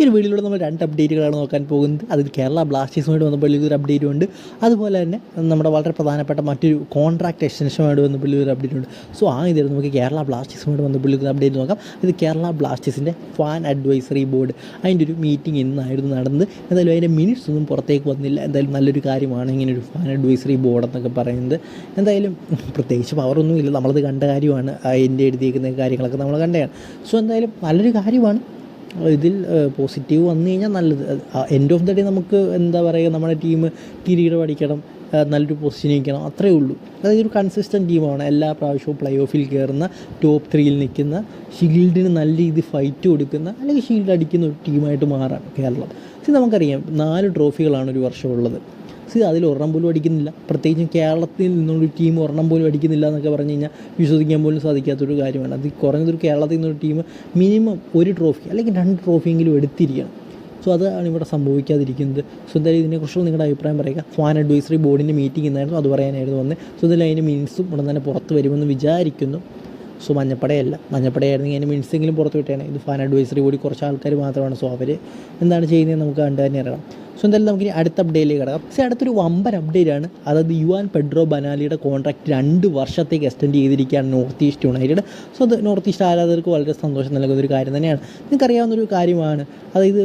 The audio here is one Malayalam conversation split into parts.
ഈ ഒരു വീഡിയോയിലൂടെ നമ്മൾ രണ്ട് അപ്ഡേറ്റുകളാണ് നോക്കാൻ പോകുന്നത്. അതിൽ കേരള ബ്ലാസ്റ്റേഴ്സുമായിട്ട് ബന്ധപ്പെട്ട ഒരു അപ്ഡേറ്റും ഉണ്ട്. അതുപോലെ തന്നെ നമ്മുടെ വളരെ പ്രധാനപ്പെട്ട മറ്റൊരു കോൺട്രാക്ട് എക്സ്റ്റൻഷനുമായിട്ട് ബന്ധപ്പെട്ട ഒരു അപ്ഡേറ്റ് ഉണ്ട്. സോ ആ ഇതിൽ നമുക്ക് കേരള ബ്ലാസ്റ്റേഴ്സുമായിട്ട് ബന്ധപ്പെട്ട ഒരു അപ്ഡേറ്റ് നോക്കാം. ഇത് കേരള ബ്ലാസ്റ്റേഴ്സിന്റെ ഫാൻ അഡ്വൈസറി ബോർഡ് അതിന്റെ ഒരു മീറ്റിംഗ് ഇന്നായിരുന്നു നടന്നത്. എന്തായാലും അതിന്റെ മിനിറ്റ്സ് ഒന്നും പുറത്തേക്ക് വന്നില്ല. എന്തായാലും നല്ലൊരു കാര്യമാണ് ഇങ്ങനെ ഒരു ഫാൻ അഡ്വൈസറി ബോർഡ് എന്നൊക്കെ പറയുന്നത്. എന്തായാലും പ്രത്യേകിച്ച് പവറൊന്നും പവറൊന്നുമില്ല നമ്മളത് കണ്ട കാര്യമാണ്. അതിന്റെ എഴുതിയിരിക്കുന്ന കാര്യങ്ങളൊക്കെ നമ്മൾ കണ്ടതാണ്. സോ എന്തായാലും നല്ലൊരു കാര്യമാണ്. ഇതിൽ പോസിറ്റീവ് വന്നു കഴിഞ്ഞാൽ നല്ലത്. എൻഡ് ഓഫ് ദ ഡേ നമുക്ക് എന്താ പറയുക നമ്മുടെ ടീം കിരീടം അടിക്കണം നല്ലൊരു പൊസിഷൻ നിൽക്കണം അത്രേ ഉള്ളൂ. അതായത് ഒരു കൺസിസ്റ്റന്റ് ടീമാണ് എല്ലാ പ്രാവശ്യവും പ്ലേ ഓഫിൽ കയറുന്ന ടോപ്പ് ത്രീയിൽ നിൽക്കുന്ന ഷീൽഡിന് നല്ല രീതിയിൽ ഫൈറ്റ് കൊടുക്കുന്ന അല്ലെങ്കിൽ ഷീൽഡ് അടിക്കുന്ന ഒരു ടീമായിട്ട് മാറാം കേരളം. ഇത് നമുക്കറിയാം നാല് ട്രോഫികളാണ് ഒരു വർഷം ഉള്ളത് സി അതിൽ ഒരെണ്ണം പോലും അടിക്കുന്നില്ല. പ്രത്യേകിച്ചും കേരളത്തിൽ നിന്നൊരു ടീം ഒരെണ്ണം പോലും അടിക്കുന്നില്ല എന്നൊക്കെ പറഞ്ഞു കഴിഞ്ഞാൽ വിശ്വസിക്കാൻ പോലും സാധിക്കാത്തൊരു കാര്യമാണ്. അത് കുറഞ്ഞതൊരു കേരളത്തിൽ നിന്നൊരു ടീം മിനിമം ഒരു ട്രോഫി അല്ലെങ്കിൽ രണ്ട് ട്രോഫിയെങ്കിലും എടുത്തിരിക്കണം. സോ അതാണ് ഇവിടെ സംഭവിക്കാതിരിക്കുന്നത്. സോ എന്തായാലും ഇതിനെക്കുറിച്ചുള്ള നിങ്ങളുടെ അഭിപ്രായം പറയുക. ഫാൻ അഡ്വൈസറി ബോർഡിന്റെ മീറ്റിംഗ് എന്നായിരുന്നു അത് പറയാനായിരുന്നു വന്നത് സോ എന്തായാലും അതിന്റെ മീൻസും ഉടൻ തന്നെ പുറത്ത് വരുമെന്ന് വിചാരിക്കുന്നു. സോ മഞ്ഞപ്പടയല്ല. മഞ്ഞപ്പടയായിരുന്നെങ്കിൽ അതിന് മീൻസെങ്കിലും പുറത്ത് വിട്ടേനെ. ഇത് ഫാൻ അഡ്വൈസറി ബോഡി കുറച്ച് ആൾക്കാർ മാത്രമാണ്. സോ അവർ എന്താണ് ചെയ്യുന്നത് നമുക്ക് കണ്ടു തന്നെ അറിയണം. സോ എന്തായാലും നമുക്ക് ഇനി അടുത്ത അപ്ഡേറ്റിലേക്ക് കിടക്കാം. പക്ഷേ അടുത്തൊരു വമ്പൻ അപ്ഡേറ്റ് ആണ്. അതായത് യുവാൻ പെഡ്രോ ബനാലിയുടെ കോൺട്രാക്ട് രണ്ട് വർഷത്തേക്ക് എക്സ്റ്റെൻഡ് ചെയ്തിരിക്കുകയാണ് നോർത്ത് ഈസ്റ്റ് യുണൈറ്റഡ് സോ അത് നോർത്ത് ഈസ്റ്റ് ആരാധകർക്ക് വളരെ സന്തോഷം നൽകുന്ന ഒരു കാര്യം തന്നെയാണ്. നിങ്ങൾക്കറിയാവുന്ന ഒരു കാര്യമാണ്. അതായത്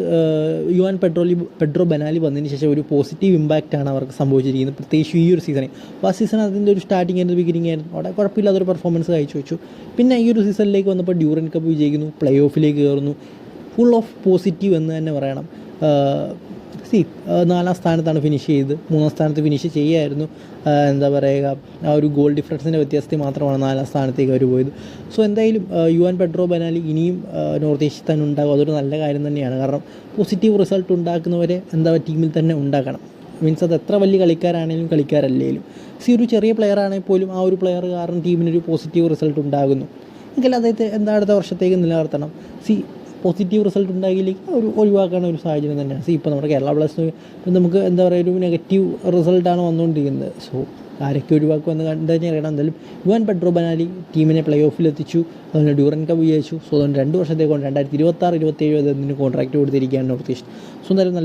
യുവാൻ പെട്രോലി പെഡ്രോ ബനാലി വന്നതിന് ശേഷം ഒരു പോസിറ്റീവ് ഇമ്പാക്റ്റ് ആണ് അവർക്ക് സംഭവിച്ചിരിക്കുന്നത്. പ്രത്യേകിച്ച് ഈ ഒരു സീസണിൽ അപ്പോൾ ആ സീസൺ അതിന്റെ ഒരു സ്റ്റാർട്ടിങ് ആയിരുന്നു ബിഗിനിങ് ആയിരുന്നു. അവിടെ കുഴപ്പമില്ലാത്തൊരു പെർഫോമൻസ് കാഴ്ച വെച്ചു പിന്നെ ഈ ഒരു സീസണിലേക്ക് വന്നപ്പോൾ ഡ്യൂറൻ കപ്പ് വിജയിക്കുന്നു പ്ലേ ഓഫിലേക്ക് കയറുന്നു. ഫുൾ ഓഫ് പോസിറ്റീവ് എന്ന് തന്നെ പറയണം. സി നാലാം സ്ഥാനത്താണ് ഫിനിഷ് ചെയ്ത്. മൂന്നാം സ്ഥാനത്ത് ഫിനിഷ് ചെയ്യായിരുന്നു. എന്താ പറയുക ആ ഒരു ഗോൾ ഡിഫറൻസിന്റെ വ്യത്യാസത്തിൽ മാത്രമാണ് നാലാം സ്ഥാനത്തേക്ക് അവർ പോയത്. സോ എന്തായാലും യുവാൻ പെട്രോ ബനാലി ഇനിയും നോർത്ത് ഈസ്റ്റ് തന്നെ ഉണ്ടാകും അതൊരു നല്ല കാര്യം തന്നെയാണ്. കാരണം പോസിറ്റീവ് റിസൾട്ട് ഉണ്ടാക്കുന്നവരെ എന്താ ടീമിൽ തന്നെ ഉണ്ടാക്കണം. മീൻസ് അത് എത്ര വലിയ കളിക്കാരാണെങ്കിലും കളിക്കാരല്ലേലും. സി ഒരു ചെറിയ പ്ലെയർ ആണെങ്കിൽ പോലും ആ ഒരു പ്ലെയർ കാരണം ടീമിനൊരു പോസിറ്റീവ് റിസൾട്ട് ഉണ്ടാകുന്നു. എങ്കിൽ അദ്ദേഹത്തെ എന്താ അടുത്ത വർഷത്തേക്ക് നിലനിർത്തണം? സി പോസിറ്റീവ് റിസൾട്ട് ഉണ്ടാകില്ലെങ്കിൽ ഒരു ഒഴിവാക്കാൻ ഒരു സാഹചര്യം തന്നെയാണ്. സി ഇപ്പോൾ നമ്മുടെ കേരള ബ്ലാസ്റ്റേഴ്സ് നമുക്ക് എന്താ പറയുക ഒരു നെഗറ്റീവ് റിസൾട്ടാണ് വന്നുകൊണ്ടിരിക്കുന്നത്. സോ ആരൊക്കെ ഒഴിവാക്കുമെന്ന് കണ്ടു കഴിഞ്ഞാൽ അറിയണം. എന്തായാലും യുവാൻ പെട്രോ ബനാലി ടീമിനെ പ്ലേ ഓഫിൽ എത്തിച്ചു. അതുപോലെ ഡ്യൂറൻ കപ്പ് വിജയിച്ചു. സോ അതുകൊണ്ട് രണ്ട് വർഷത്തേക്ക് കൊണ്ട് രണ്ടായിരത്തി ഇരുപത്താറ് ഇരുപത്തേഴ് അതിന് കോൺട്രാക്ട് കൊടുത്തിരിക്കുകയാണ് നോർത്ത് ഈസ്റ്റ് സോ എന്തായാലും